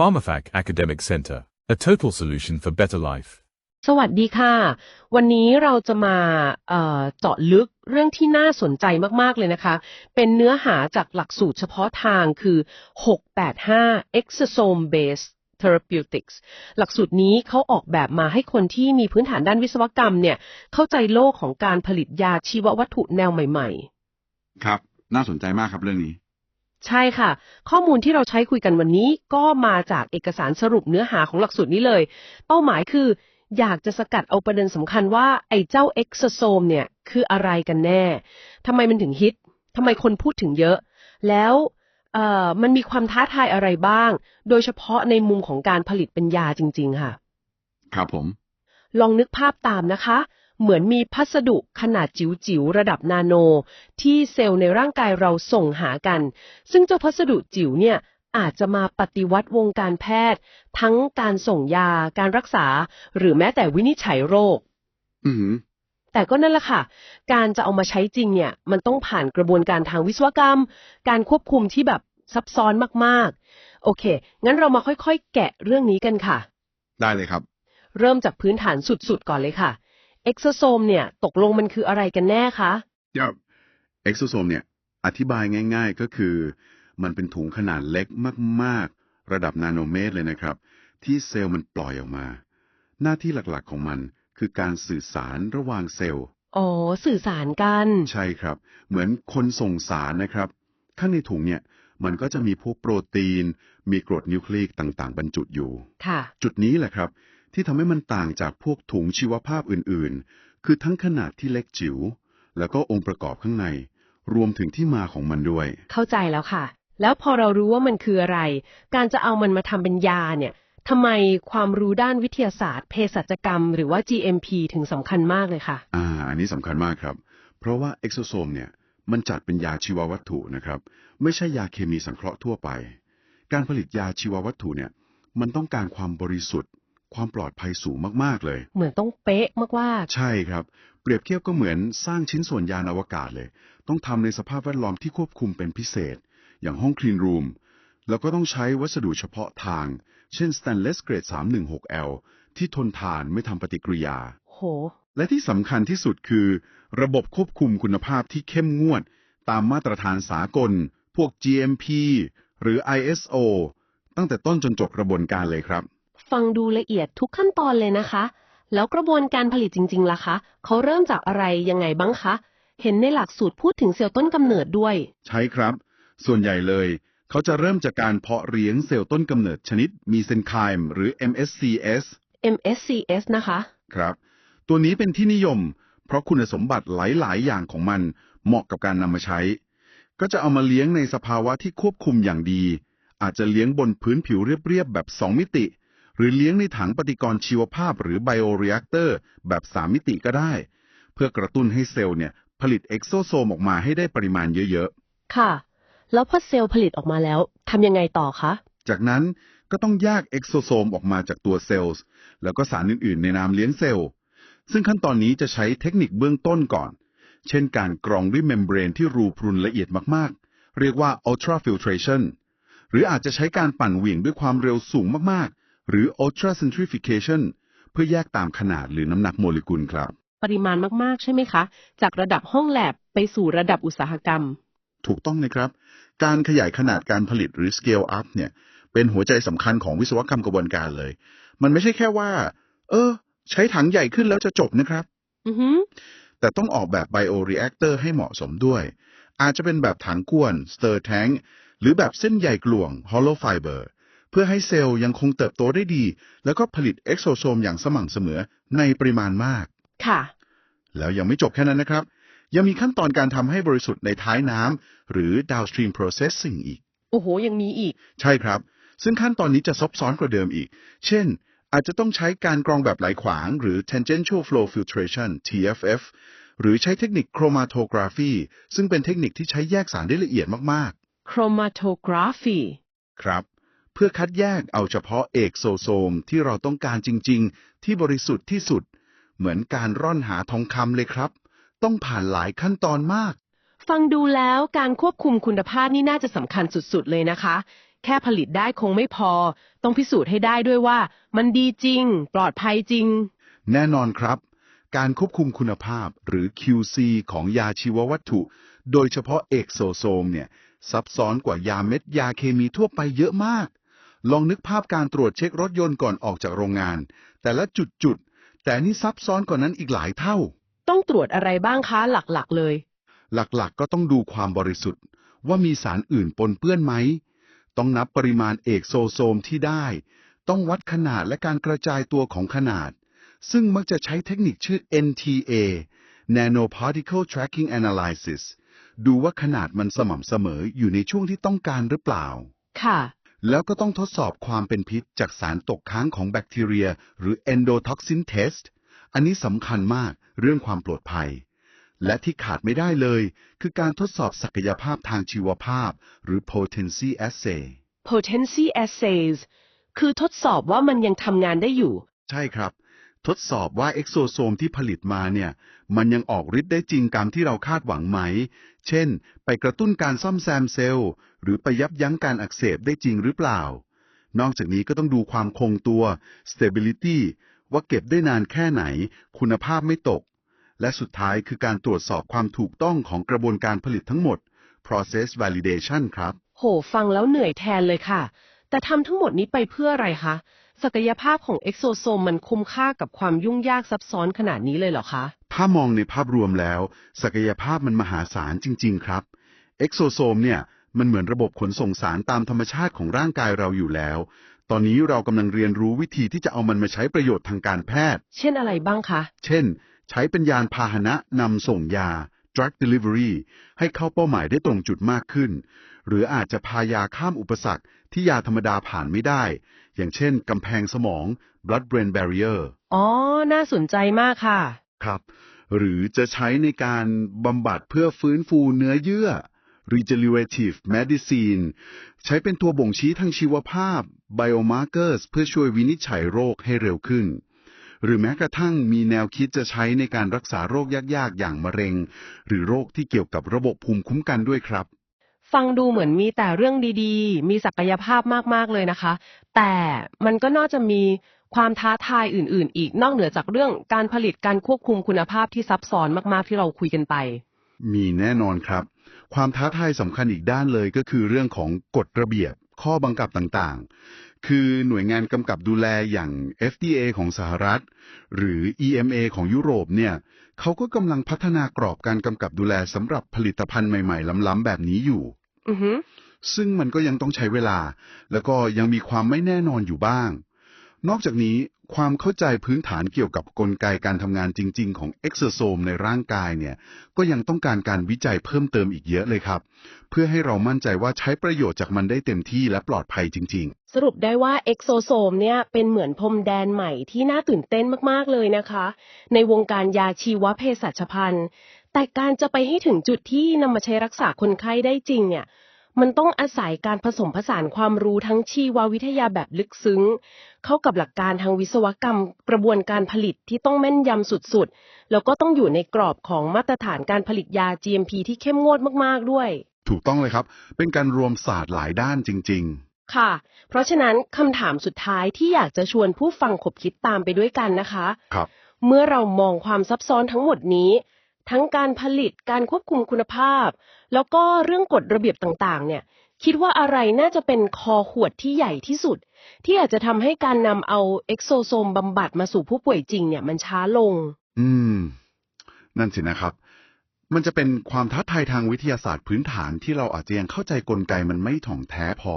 PharmaFac Academic Center, a total solution for better life. สวัสดีค่ะ วันนี้เราจะมาเอ่อเจาะลึกเรื่องที่น่าสนใจมาก ๆ เลยนะคะ เป็นเนื้อหาจากหลักสูตรเฉพาะทางคือ 685 Exosome Based Therapeutics หลักสูตรนี้เขาออกแบบมาให้คนที่มีพื้นฐานด้านวิศวกรรมเนี่ย เข้าใจโลกของการผลิตยาชีววัตถุแนวใหม่ ๆ ครับ น่าสนใจมากครับเรื่องนี้ ใช่ค่ะ ข้อมูลที่เราใช้คุยกันวันนี้ก็มาจากเอกสารสรุปเนื้อหาของหลักสูตรนี้เลย เป้าหมายคือ อยากจะสกัดเอาประเด็นสำคัญว่า ไอ้เจ้าเอ็กโซโซมเนี่ยคืออะไรกันแน่ทำไมมันถึงฮิตทำไมคนพูดถึงเยอะ แล้วเอ่อมันมีความท้าทายอะไรบ้าง โดยเฉพาะในมุมของการผลิตเป็นยาจริง ๆ ค่ะ ครับผม ลองนึกภาพตามนะคะ เหมือนมีพัสดุขนาดจิ๋วๆระดับนาโน ที่เซลล์ในร่างกายเราส่งหากัน ซึ่งเจ้าพัสดุจิ๋วเนี่ยอาจจะมาปฏิวัติวงการแพทย์ ทั้งการส่งยาการรักษา หรือแม้แต่วินิจฉัยโรค อือหือแต่ก็นั่นแหละค่ะ การจะเอามาใช้จริงเนี่ย มันต้องผ่านกระบวนการทางวิศวกรรม การควบคุมที่แบบซับซ้อนมากๆ โอเค งั้นเรามาค่อยๆ แกะเรื่องนี้กันค่ะ ได้เลยครับ เริ่มจากพื้นฐานสุดๆ ก่อนเลยค่ะ เอ็กโซโซมเนี่ย ตกลงมันคืออะไรกันแน่คะครับเอ็กโซโซมเนี่ย อธิบายง่าย ๆ ก็คือ มันเป็นถุงขนาดเล็กมาก ๆ ระดับนาโนเมตรเลยนะครับ ที่เซลล์มันปล่อยออกมา หน้าที่หลักๆของมันคือการสื่อสารระหว่างเซลล์ อ๋อ สื่อสารกัน ใช่ครับ เหมือนคนส่งสารนะครับ ข้างในถุงเนี่ย มันก็จะมีพวกโปรตีน มีกรดนิวคลีกต่างๆ บรรจุอยู่ ค่ะ จุดนี้แหละครับ ที่ทำให้มันต่างจากพวกถุงชีวภาพอื่นๆ คือทั้งขนาดที่เล็กจิ๋ว แล้วก็องค์ประกอบข้างใน รวมถึงที่มาของมันด้วย เข้าใจแล้วค่ะ แล้วพอเรารู้ว่ามันคืออะไร การจะเอามันมาทำเป็นยาเนี่ยทำไมความรู้ด้านวิทยาศาสตร์เภสัชกรรม หรือว่า GMP ถึงสำคัญมากเลยค่ะ อ่า อันนี้สำคัญมากครับ เพราะว่าเอ็กโซโซมเนี่ยมันจัดเป็นยาชีววัตถุนะครับ ไม่ใช่ยาเคมีสังเคราะห์ทั่วไป การผลิตยาชีววัตถุเนี่ยมันต้องการความบริสุทธิ์ ความปลอดภัยสูงมาก ๆ เลย เหมือนต้องเป๊ะมากใช่ครับ เปรียบเทียบก็เหมือนสร้างชิ้นส่วนยานอวกาศเลย ต้องทำในสภาพแวดล้อมที่ควบคุมเป็นพิเศษ อย่างห้องคลีนรูม แล้วก็ต้องใช้วัสดุเฉพาะทาง เช่น stainless grade 316L ที่ทนทานไม่ทำปฏิกิริยาๆโห และที่สำคัญที่สุดคือ ระบบควบคุมคุณภาพที่เข้มงวด ตามมาตรฐานสากล พวก GMP หรือ ISO ตั้งแต่ต้นจนจบกระบวนการเลยครับ ฟังดูละเอียดทุกขั้นตอนเลยนะคะ แล้วกระบวนการผลิตจริงๆล่ะคะเขาเริ่มจากอะไรยังไงบ้างคะ เห็นในหลักสูตรพูดถึงเซลล์ต้นกำเนิดด้วย ใช่ครับ ส่วนใหญ่เลย เขาจะเริ่มจากการเพาะเลี้ยงเซลล์ต้นกำเนิดชนิดมีเซนไคม์หรือ MSCS MSCS นะคะ ครับ ตัวนี้เป็นที่นิยม เพราะคุณสมบัติหลาย ๆ อย่างของมันเหมาะกับการนำมาใช้ ก็จะเอามาเลี้ยงในสภาวะที่ควบคุมอย่างดี อาจจะเลี้ยงบนพื้นผิวเรียบ ๆ แบบ 2 มิติ หรือเลี้ยงในถังปฏิกรณ์ชีวภาพหรือไบโอเร a คเตอร์แบบ3มิติก็ได้ เพื่อกระตุ้นให้เซลล์เนี่ยผลิตเอ็กโซโซมออกมาให้ได้ปริมาณเยอะๆ ค่ะ แล้วพอเซลล์ผลิตออกมาแล้วทำยังไงต่อคะ จากนั้นก็ต้องแยกเอ็กโซโซมออกมาจากตัวเซลล์ แล้วก็สารอื่นๆ ในน้ำเลี้ยงเซลล์ ซึ่งขั้นตอนนี้จะใช้เทคนิคเบื้องต้นก่อน เช่นการกรองด้วยเมมเบรนที่รูพรุนละเอียดมากๆ เรียกว่า ultrafiltration หรืออาจจะใช้การปั่นเหวี่ยงด้วยความเร็วสูงมากๆ หรือ ultracentrifugation เพื่อแยกตามขนาดหรือน้ำหนักโมเลกุลครับ ปริมาณมาก ๆ ใช่ไหมคะ จากระดับห้องแลบไปสู่ระดับอุตสาหกรรม ถูกต้องนะครับ การขยายขนาดการผลิตหรือ scale up เนี่ยเป็นหัวใจสำคัญของวิศวกรรมกระบวนการเลย มันไม่ใช่แค่ว่า เออ ใช้ถังใหญ่ขึ้นแล้วจะจบนะครับ อือหือแต่ต้องออกแบบไบโอ r e แอคเตอร์ให้เหมาะสมด้วย อาจจะเป็นแบบถังกวน stir tank หรือแบบเส้นใยกลวง hollow fiber เพื่อให้เซลล์ยังคงเติบโตได้ดี แล้วก็ผลิตเอ็กโซโซมอย่างสม่ำเสมอในปริมาณมาก ค่ะ แล้วยังไม่จบแค่นั้นนะครับ ยังมีขั้นตอนการทำให้บริสุทธิ์ในท้ายน้ำหรือ downstream processing อีก โอ้โห ยังมีอีก ใช่ครับ ซึ่งขั้นตอนนี้จะซับซ้อนกว่าเดิมอีก เช่น อาจจะต้องใช้การกรองแบบไหลขวาง หรือ tangential flow filtration TFF หรือใช้เทคนิค chromatography ซึ่งเป็นเทคนิคที่ใช้แยกสารได้ละเอียดมาก chromatography ๆครับเพื่อคัดแยกเอาเฉพาะเอกโซโซมที่เราต้องการจริง ๆ ที่บริสุทธิ์ที่สุด เหมือนการร่อนหาทองคำเลยครับ ต้องผ่านหลายขั้นตอนมาก ฟังดูแล้วการควบคุมคุณภาพนี่น่าจะสำคัญสุดๆ เลยนะคะ แค่ผลิตได้คงไม่พอ ต้องพิสูจน์ให้ได้ด้วยว่า มันดีจริง ปลอดภัยจริง แน่นอนครับ การควบคุมคุณภาพหรือ QC ของยาชีววัตถุ โดยเฉพาะเอกโซโซมเนี่ยซับซ้อนกว่ายาเม็ดยาเคมีทั่วไปเยอะมาก ลองนึกภาพการตรวจเช็ครถยนต์ก่อนออกจากโรงงาน แต่ละจุดจุดๆ แต่นี่ซับซ้อนกว่านั้นอีกหลายเท่า ต้องตรวจอะไรบ้างคะหลักๆเลย หลักๆก็ต้องดูความบริสุทธิ์ ว่ามีสารอื่นปนเปื้อนไหม ต้องนับปริมาณเอกโซโซมที่ได้ ต้องวัดขนาดและการกระจายตัวของขนาด ซึ่งมักจะใช้เทคนิคชื่อ NTA Nanoparticle Tracking Analysis ดูว่าขนาดมันสม่ำเสมออยู่ในช่วงที่ต้องการหรือเปล่า ค่ะ แล้วก็ต้องทดสอบความเป็นพิษจากสารตกค้างของแบคทีเรีย หรือ endotoxin test อันนี้สำคัญมากเรื่องความปลอดภัย และที่ขาดไม่ได้เลย คือการทดสอบศักยภาพทางชีวภาพ หรือ potency assay potency assays คือทดสอบว่ามันยังทำงานได้อยู่ ใช่ครับ ทดสอบว่าเอ็กโซโซมที่ผลิตมาเนี่ย มันยังออกฤทธิ์ได้จริงตามที่เราคาดหวังไหม เช่น ไปกระตุ้นการซ่อมแซมเซลล์ หรือไปยับยั้งการอักเสบได้จริงหรือเปล่า นอกจากนี้ก็ต้องดูความคงตัว stability ว่าเก็บได้นานแค่ไหน คุณภาพไม่ตก และสุดท้ายคือการตรวจสอบความถูกต้องของกระบวนการผลิตทั้งหมด process validation ครับ โห ฟังแล้วเหนื่อยแทนเลยค่ะ แต่ทำทั้งหมดนี้ไปเพื่ออะไรคะ ศักยภาพของเอ็กโซโซมมันคุ้มค่ากับความยุ่งยากซับซ้อนขนาดนี้เลยเหรอคะ ถ้ามองในภาพรวมแล้ว ศักยภาพมันมหาศาลจริง ๆ ครับเอ็กโซโซมเนี่ยมันเหมือนระบบขนส่งสารตามธรรมชาติของร่างกายเราอยู่แล้ว ตอนนี้เรากำลังเรียนรู้วิธีที่จะเอามันมาใช้ประโยชน์ทางการแพทย์ เช่นอะไรบ้างคะ เช่น ใช้เป็นยานพาหนะนำส่งยา drug delivery ให้เข้าเป้าหมายได้ตรงจุดมากขึ้น หรืออาจจะพายาข้ามอุปสรรคที่ยาธรรมดาผ่านไม่ได้ อย่างเช่นกำแพงสมอง blood brain barrier อ๋อ น่าสนใจมากค่ะ ครับ หรือจะใช้ในการบำบัดเพื่อฟื้นฟูเนื้อเยื่อ regenerative medicine ใช้เป็นตัวบ่งชี้ทางชีวภาพ biomarkers เพื่อช่วยวินิจฉัยโรคให้เร็วขึ้น หรือแม้กระทั่งมีแนวคิดจะใช้ในการรักษาโรคยากๆ อย่างมะเร็ง หรือโรคที่เกี่ยวกับระบบภูมิคุ้มกันด้วยครับ ฟังดูเหมือนมีแต่เรื่องดีๆ มีศักยภาพมากๆเลยนะคะ แต่มันก็น่าจะมีความท้าทายอื่น ๆ อีกนอกเหนือจากเรื่องการผลิตการควบคุมคุณภาพที่ซับซ้อนมากๆที่เราคุยกันไป มีแน่นอนครับ ความท้าทายสำคัญอีกด้านเลยก็คือเรื่องของกฎระเบียบข้อบังคับต่างๆ คือหน่วยงานกำกับดูแลอย่าง FDA ของสหรัฐ หรือ EMA ของยุโรปเนี่ยเขาก็กำลังพัฒนากรอบการกำกับดูแลสำหรับผลิตภัณฑ์ใหม่ ๆ ล้ำๆแบบนี้อยู่ อือฮึซึ่งมันก็ยังต้องใช้เวลา แล้วก็ยังมีความไม่แน่นอนอยู่บ้าง นอกจากนี้ความเข้าใจพื้นฐานเกี่ยวกับกลไกการทำงานจริง ๆ ของเอ็กโซโซมในร่างกายเนี่ย ก็ยังต้องการการวิจัยเพิ่มเติมอีกเยอะเลยครับ เพื่อให้เรามั่นใจว่าใช้ประโยชน์จากมันได้เต็มที่และปลอดภัยจริงสรุปได้ว่าเอ็กโซโซมเนี่ยเป็นเหมือนพรมแดนใหม่ที่น่าตื่นเต้นมากๆเลยนะคะ ในวงการยาชีวเภสัชพันธ์ แต่การจะไปให้ถึงจุดที่นำมาใช้รักษาคนไข้ได้จริงเนี่ย มันต้องอาศัยการผสมผสานความรู้ทั้งชีววิทยาแบบลึกซึ้ง เข้ากับหลักการทางวิศวกรรม กระบวนการผลิตที่ต้องแม่นยำสุดๆ แล้วก็ต้องอยู่ในกรอบของมาตรฐานการผลิตยา GMP ที่เข้มงวดมากๆด้วยๆถูกต้องเลยครับ เป็นการรวมศาสตร์หลายด้านจริงค่ะ เพราะฉะนั้นคำถามสุดท้ายที่อยากจะชวนผู้ฟังขบคิดตามไปด้วยกันนะคะๆครับ เมื่อเรามองความซับซ้อนทั้งหมดนี้ ทั้งการผลิตการควบคุมคุณภาพ แล้วก็เรื่องกฎระเบียบต่างๆ เนี่ยคิดว่าอะไรน่าจะเป็นคอขวดที่ใหญ่ที่สุด ที่อาจจะทำให้การนำเอาเอ็กโซโซมบำบัดมาสู่ผู้ป่วยจริงเนี่ยมันช้าลง อืม นั่นสินะครับ มันจะเป็นความท้าทายทางวิทยาศาสตร์พื้นฐานที่เราอาจจะยังเข้าใจกลไกมันไม่ถ่องแท้พอ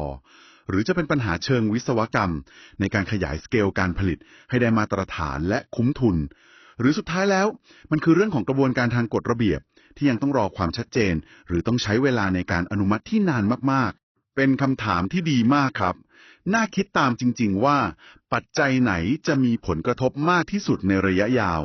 หรือจะเป็นปัญหาเชิงวิศวกรรม ในการขยายสเกลการผลิตให้ได้มาตรฐานและคุ้มทุน หรือสุดท้ายแล้ว มันคือเรื่องของกระบวนการทางกฎระเบียบ ที่ยังต้องรอความชัดเจน หรือต้องใช้เวลาในการอนุมัติที่นานมากๆ เป็นคำถามที่ดีมากครับ น่าคิดตามจริง ๆ ว่า ปัจจัยไหนจะมีผลกระทบมากที่สุดในระยะยาว